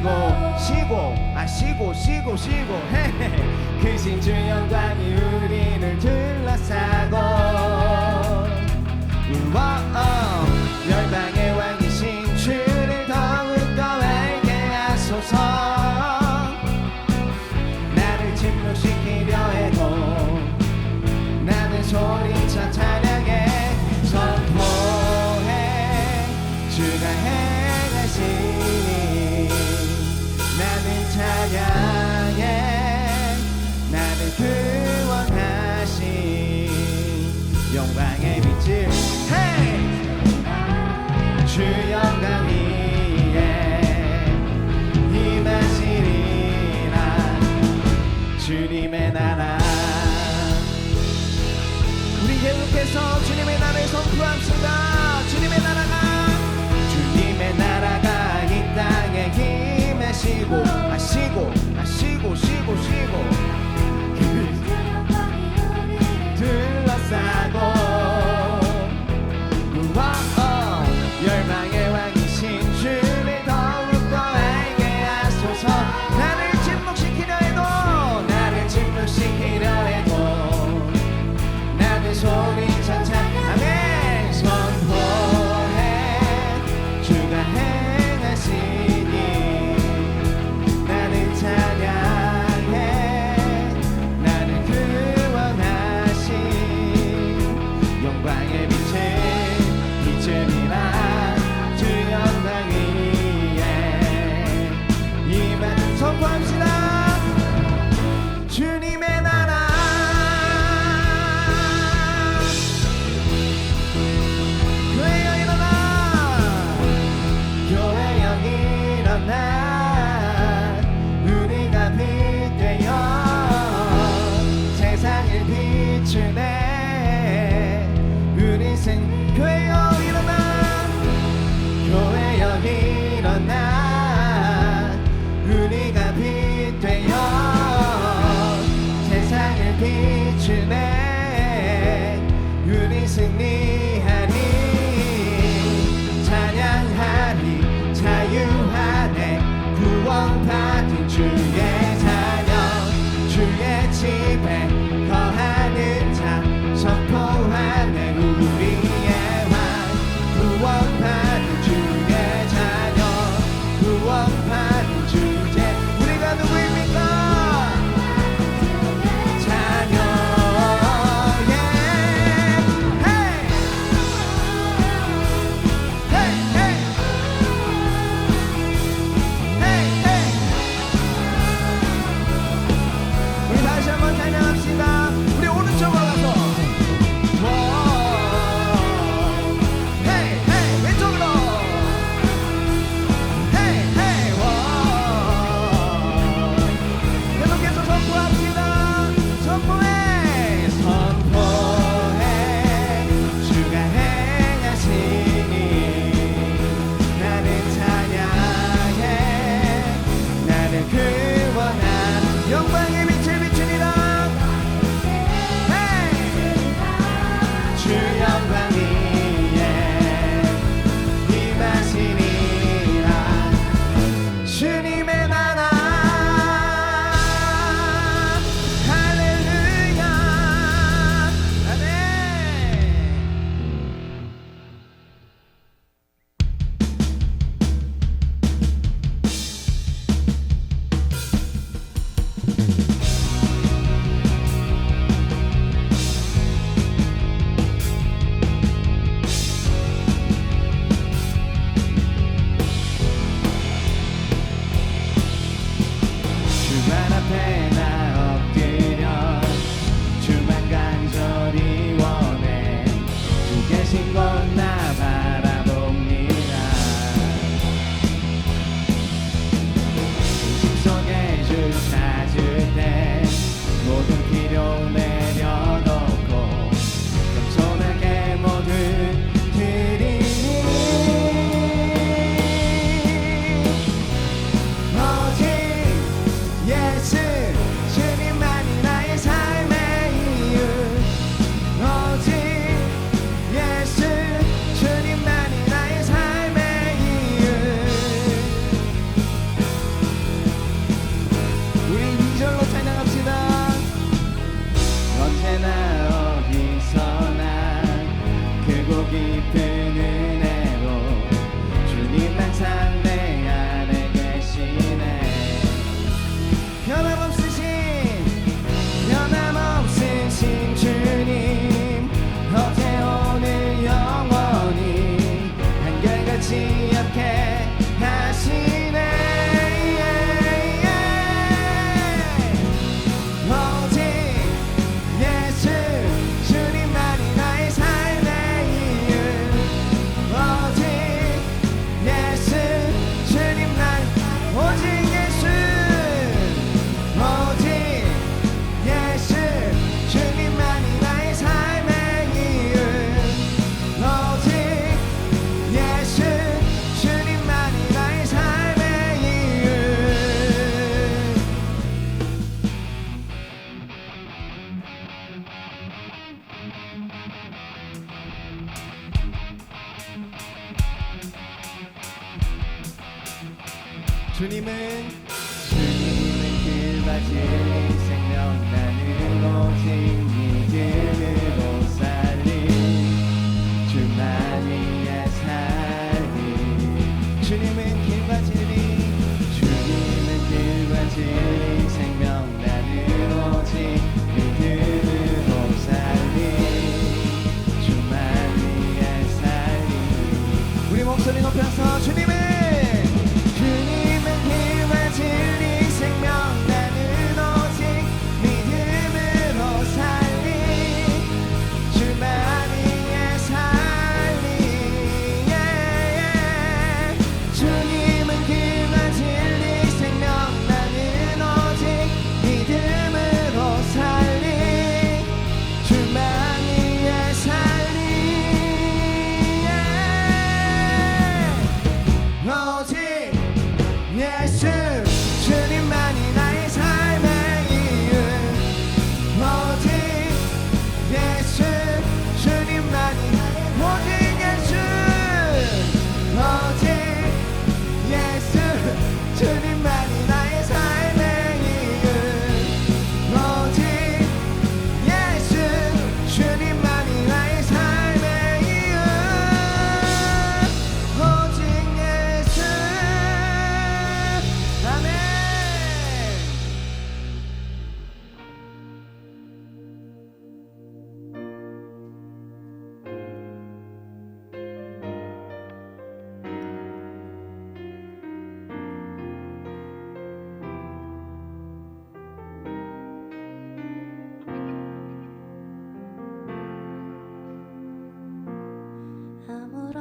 쉬고 쉬고 아 쉬고 쉬고 쉬고. 그 크신 주 영광이 우리를 둘러싸고 우와 어, 열방의 되어 세상을 빛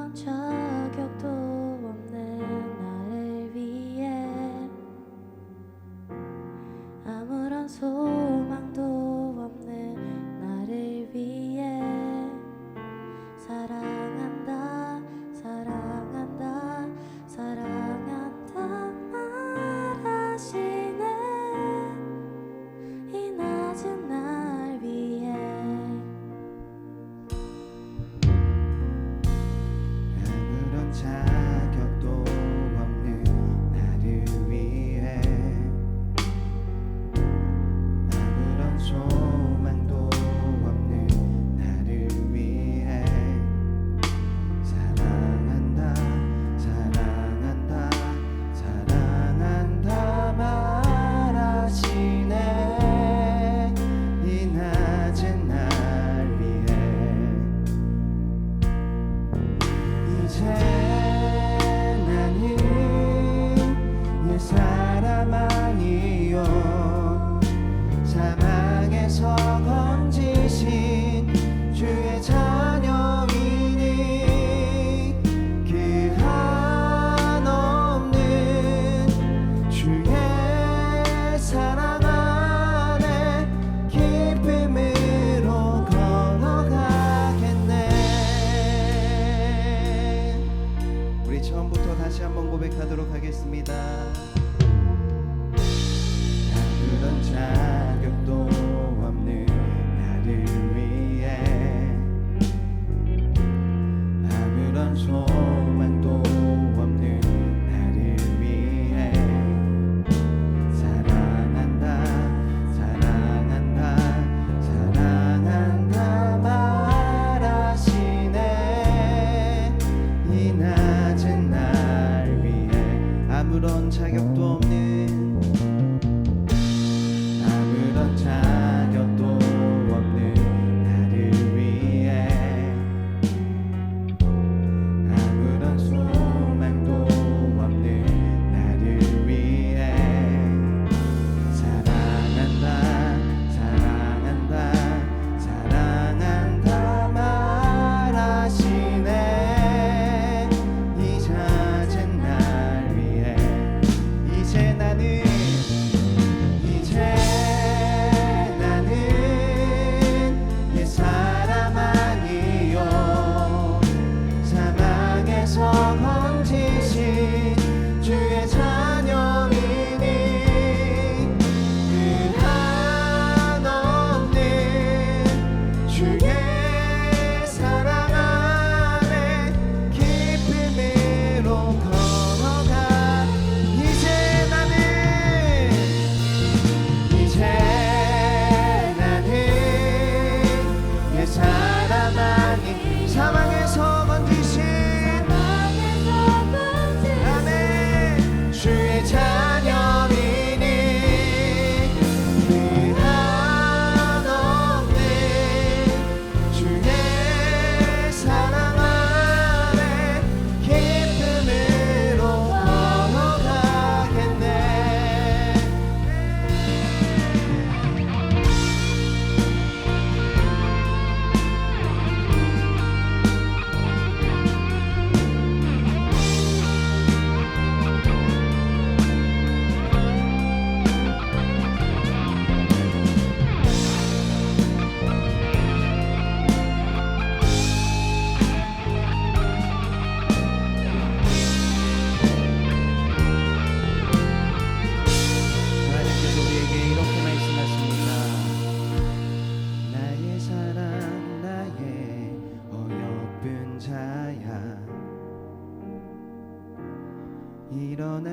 아무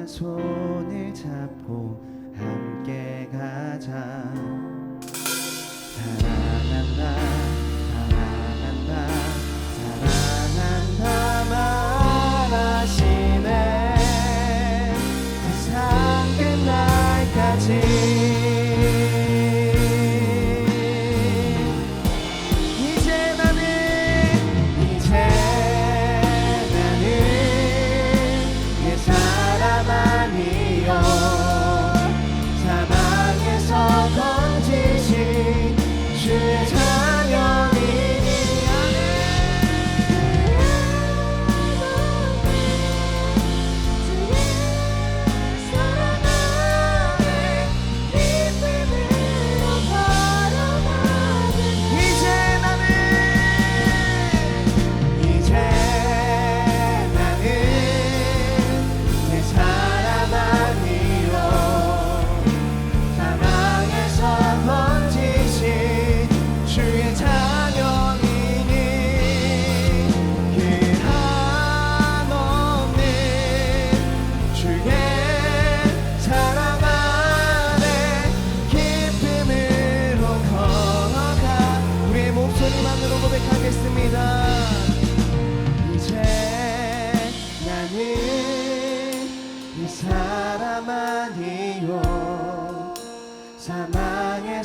손을 잡고 함께 가자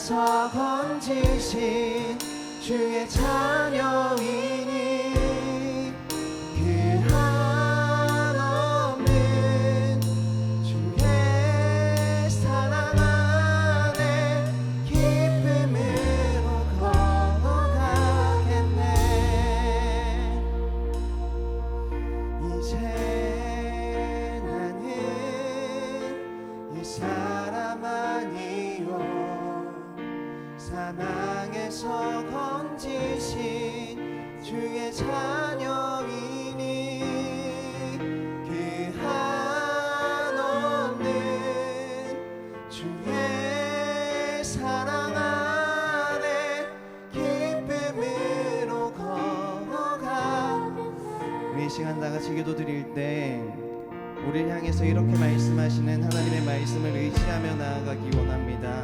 사망에서 건지신 주의 자녀이니 사망에서 건지신 주의 자녀이니 그 한없는 주의 사랑 안에 기쁨으로 걸어가. 우리 이 시간 다 같이 기도 드릴 때 우리를 향해서 이렇게 말씀하시는 하나님의 말씀을 의지하며 나아가기 원합니다.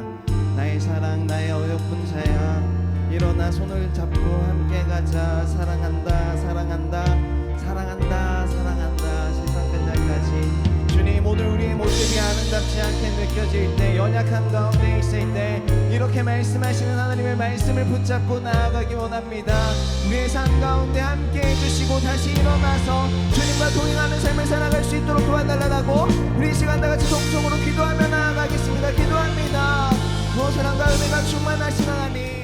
나의 사랑, 나의 어여쁜 자야, 일어나 손을 잡고 함께 가자. 사랑한다, 사랑한다, 사랑한다, 사랑한다. 오늘 우리의 모습이 아름답지 않게 느껴질 때 연약한 가운데 있을 때 이렇게 말씀하시는 하나님의 말씀을 붙잡고 나아가기 원합니다. 우리의 삶 가운데 함께 해주시고 다시 일어나서 주님과 동행하는 삶을 살아갈 수 있도록 도와달라고 우리 시간 다같이 동성으로 기도하며 나아가겠습니다. 기도합니다. 더 사랑과 은혜가 충만하신 하나님.